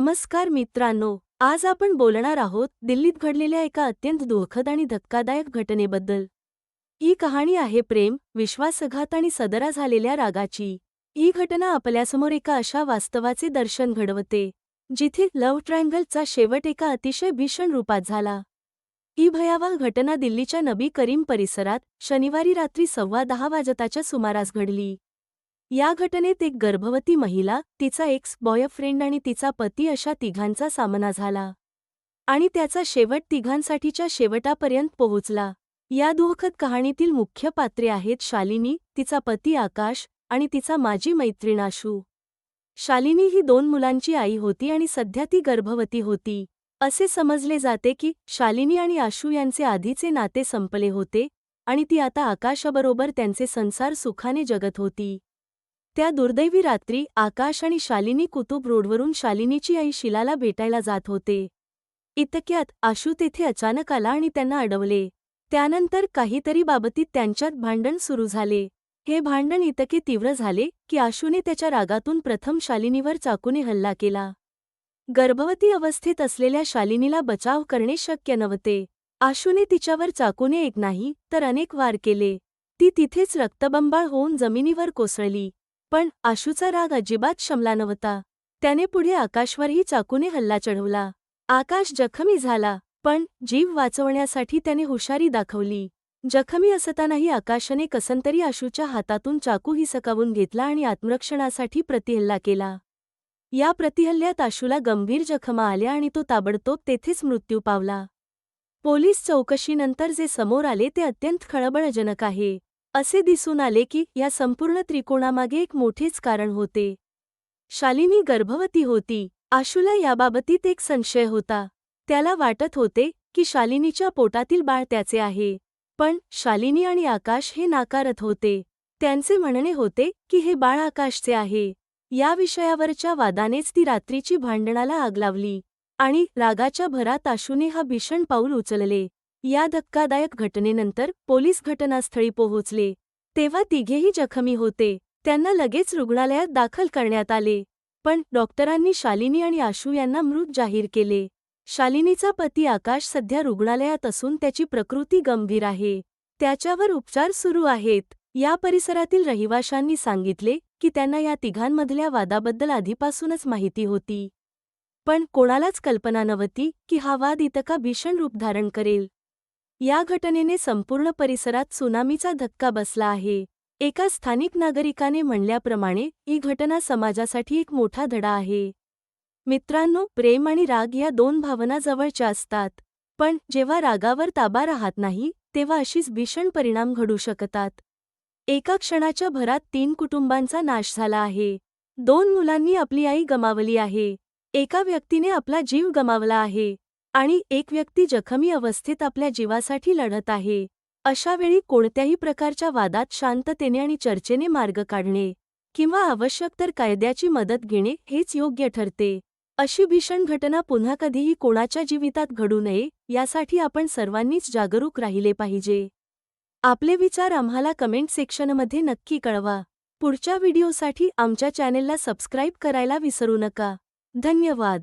नमस्कार मित्रांनो आज आपण बोलणार आहोत दिल्लीत घडलेल्या एका अत्यंत दुःखद आणि धक्कादायक घटनेबद्दल. ही कहाणी आहे प्रेम विश्वासघात आणि सदरा झालेल्या रागाची. ही घटना आपल्यासमोर एका अशा वास्तवाचे दर्शन घडवते जिथे लव्ह ट्रायंगलचा शेवट एका अतिशय भीषण रूपात झाला. ही भयावह घटना दिल्लीच्या नबी करीम परिसरात शनिवारी रात्री सव्वा दहा वाजताच्या सुमारास घडली. या घटनेत एक गर्भवती महिला तिचा एक्स बॉयफ्रेंड आणि तिचा पती अशा तिघांचा सामना झाला. आणि त्याचा शेवट तिघांसाठीच्या शेवटापर्यंत पोहोचला. या दुःखद कहाणीतील मुख्य पात्रे आहेत शालिनी तिचा पती आकाश आणि तिचा माजी मैत्रीण आशू शालिनी ही दोन मुलांची आई होती आणि सध्या ती गर्भवती होती. असे समजले जाते की शालिनी आणि आशू यांचे आधीचे नाते संपले होते आणि ती आता आकाशाबरोबर त्यांचे संसार सुखाने जगत होती. त्या दुर्दैवी रात्री आकाश आणि शालिनी कुतुब रोडवरून शालिनीची आई शिलाला भेटायला जात होते. इतक्यात आशू तेथे अचानक आला आणि त्यांना अडवले. त्यानंतर काहीतरी बाबतीत त्यांच्यात भांडण सुरू झाले. हे भांडण इतके तीव्र झाले की आशूने त्याच्या रागातून प्रथम शालिनीवर चाकूने हल्ला केला. गर्भवती अवस्थेत असलेल्या शालिनीला बचाव करणे शक्य नव्हते. आशूने तिच्यावर चाकूने एक नाही तर अनेक वार केले. ती तिथेच रक्तबंबाळ होऊन जमिनीवर कोसळली. पण आशूचा राग अजिबात शमला नव्हता. त्याने पुढे आकाशवरही चाकूने हल्ला चढवला. आकाश जखमी झाला पण जीव वाचवण्यासाठी त्याने हुशारी दाखवली. जखमी असतानाही आकाशने कसंतरी आशूच्या हातातून चाकू हिसकावून घेतला आणि आत्मरक्षणासाठी प्रतिहल्ला केला. या प्रतिहल्ल्यात आशूला गंभीर जखमा आल्या आणि तो ताबडतोब तेथेच मृत्यू पावला. पोलीस चौकशीनंतर जे समोर आले ते अत्यंत खळबळजनक आहे. असे दिसून आले की या संपूर्ण त्रिकोणामागे एक मोठेच कारण होते. शालिनी गर्भवती होती. आशूला याबाबतीत एक संशय होता. त्याला वाटत होते की शालिनीच्या पोटातील बाळ त्याचे आहे. पण शालिनी आणि आकाश हे नाकारत होते. त्यांचे म्हणणे होते की हे बाळ आकाशचे आहे. या विषयावरच्या वादानेच ती रात्रीची भांडणाला आग लावली आणि रागाच्या भरात आशूने हा भीषण पाऊल उचलले. या धक्कादायक घटनेनंतर पोलीस घटनास्थळी पोहोचले. तेव्हा तिघेही जखमी होते. त्यांना लगेच रुग्णालयात दाखल करण्यात आले. पण डॉक्टरांनी शालिनी आणि आशू यांना मृत जाहीर केले. शालिनीचा पती आकाश सध्या रुग्णालयात असून त्याची प्रकृती गंभीर आहे. त्याच्यावर उपचार सुरू आहेत. या परिसरातील रहिवाशांनी सांगितले की त्यांना या तिघांमधल्या वादाबद्दल आधीपासूनच माहिती होती. पण कोणालाच कल्पना नव्हती की हा वाद इतका भीषण रूप धारण करेल. या घटनेने संपूर्ण परिसरात सुनामीचा धक्का बसला आहे. एका स्थानिक नागरिकाने म्हणल्याप्रमाणे ही घटना समाजासाठी एक मोठा धडा आहे. मित्रांनो प्रेम आणि राग या दोन भावना जवळच्या असतात. पण जेव्हा रागावर ताबा राहत नाही तेव्हा अशीच भीषण परिणाम घडू शकतात. एका क्षणाच्या भरात तीन कुटुंबांचा नाश झाला आहे. दोन मुलांनी आपली आई गमावली आहे. एका व्यक्तीने आपला जीव गमावला आहे. आणि एक व्यक्ती जखमी अवस्थेत आपल्या जीवासाठी लढत आहे. अशा वेळी कोणत्याही प्रकारच्या वादात शांततेने आणि चर्चेने मार्ग काढणे किंवा आवश्यक तर कायद्याची मदत घेणे हेच योग्य ठरते. अशी भीषण घटना पुन्हा कधीही कोणाच्या जीवितात घडू नये यासाठी आपण सर्वांनीच जागरूक राहिले पाहिजे. आपले विचार आम्हाला कमेंट सेक्शनमध्ये नक्की कळवा. पुढच्या व्हिडिओसाठी आमच्या चॅनेलला सबस्क्राईब करायला विसरू नका. धन्यवाद.